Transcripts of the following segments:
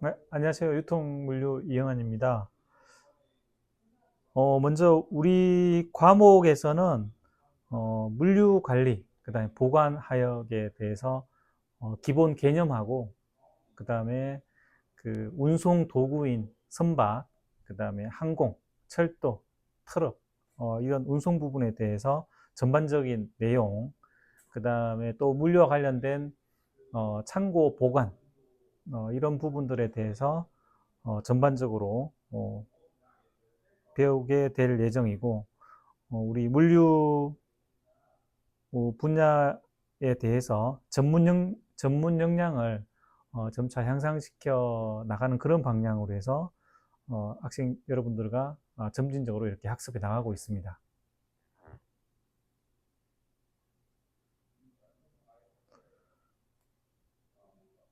네, 안녕하세요. 유통물류 이영환입니다. 어, 먼저 우리 과목에서는 어, 물류 관리, 그 다음에 보관 하역에 대해서 어, 기본 개념하고, 그 다음에 그 운송 도구인 선박, 그 다음에 항공, 철도, 트럭, 어, 이런 운송 부분에 대해서 전반적인 내용, 그 다음에 또 물류와 관련된 어, 창고 보관, 어, 이런 부분들에 대해서 어, 전반적으로 어, 배우게 될 예정이고 어, 우리 물류 어, 분야에 대해서 전문, 역, 전문 역량을 어, 점차 향상시켜 나가는 그런 방향으로 해서 어, 학생 여러분들과 어, 점진적으로 이렇게 학습해 나가고 있습니다.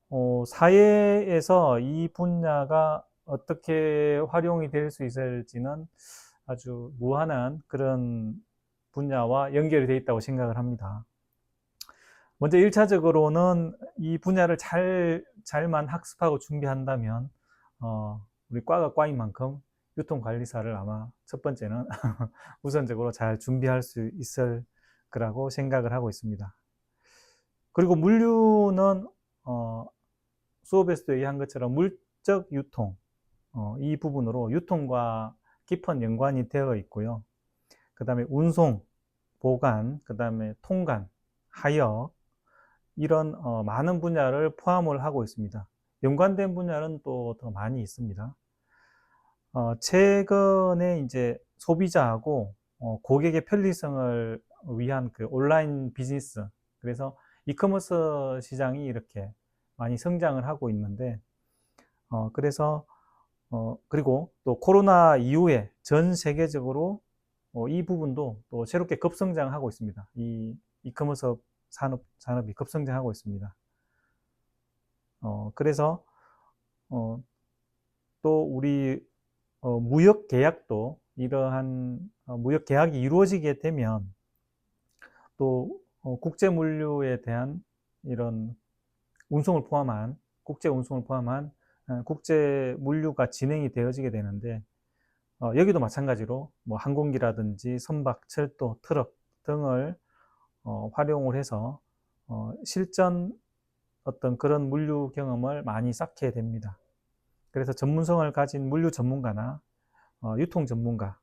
어, 사회에서 이 분야가 어떻게 활용이 될 수 있을지는 아주 무한한 그런 분야와 연결이 되어 있다고 생각을 합니다. 먼저 1차적으로는 이 분야를 잘, 잘만 학습하고 준비한다면, 어, 우리 과가 과인 만큼 유통관리사를 아마 첫 번째는 우선적으로 잘 준비할 수 있을 거라고 생각을 하고 있습니다. 그리고 물류는, 어, 수업에서도 얘기한 것처럼 물적 유통, 어, 이 부분으로 유통과 깊은 연관이 되어 있고요. 그 다음에 운송, 보관, 그 다음에 통관, 하역, 이런 어, 많은 분야를 포함을 하고 있습니다. 연관된 분야는 또 더 많이 있습니다. 어, 최근에 이제 소비자하고 어, 고객의 편리성을 위한 그 온라인 비즈니스, 그래서 이커머스 시장이 이렇게 많이 성장을 하고 있는데, 어, 그래서, 어, 그리고 또 코로나 이후에 전 세계적으로 어, 이 부분도 또 새롭게 급성장하고 있습니다. 이 이커머스 산업, 산업이 급성장하고 있습니다. 어, 그래서, 어, 또 우리 어, 무역 계약도 이러한 어, 무역 계약이 이루어지게 되면 또 어, 국제 물류에 대한 이런 운송을 포함한 국제 운송을 포함한 어, 국제 물류가 진행이 되어지게 되는데 어, 여기도 마찬가지로 뭐 항공기라든지 선박, 철도, 트럭 등을 어, 활용을 해서 어, 실전 어떤 그런 물류 경험을 많이 쌓게 됩니다. 그래서 전문성을 가진 물류 전문가나 어, 유통 전문가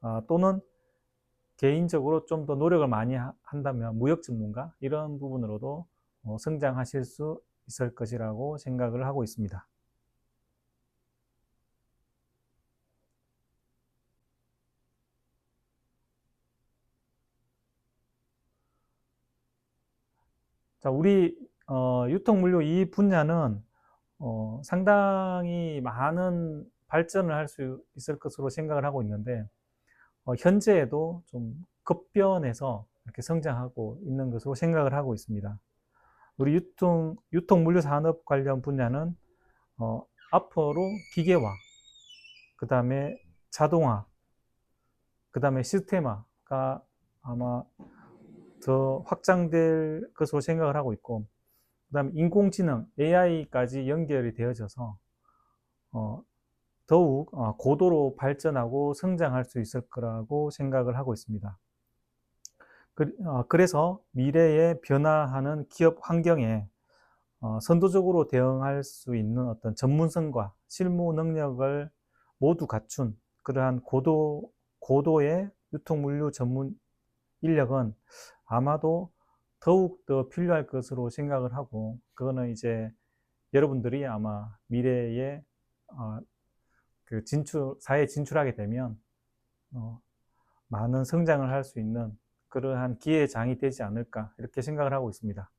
어, 또는 개인적으로 좀 더 노력을 많이 한다면 무역 전문가 이런 부분으로도 어, 성장하실 수 있을 것이라고 생각을 하고 있습니다. 자, 우리 어, 유통물류 이 분야는 어, 상당히 많은 발전을 할 수 있을 것으로 생각을 하고 있는데 어, 현재에도 좀 급변해서 이렇게 성장하고 있는 것으로 생각을 하고 있습니다. 우리 유통, 유통 물류 산업 관련 분야는 어, 앞으로 기계화, 그 다음에 자동화, 그 다음에 시스템화가 아마 더 확장될 것으로 생각을 하고 있고, 그 다음에 인공지능, AI까지 연결이 되어져서 어, 더욱 어, 고도로 발전하고 성장할 수 있을 거라고 생각을 하고 있습니다. 어, 그래서 미래에 변화하는 기업 환경에 어, 선도적으로 대응할 수 있는 어떤 전문성과 실무 능력을 모두 갖춘 그러한 고도, 고도의 유통물류 전문 인력은 아마도 더욱 더 필요할 것으로 생각을 하고, 그거는 이제 여러분들이 아마 미래에 어, 그 진출, 사회에 진출하게 되면 많은 성장을 할 수 있는 그러한 기회장이 되지 않을까 이렇게 생각을 하고 있습니다.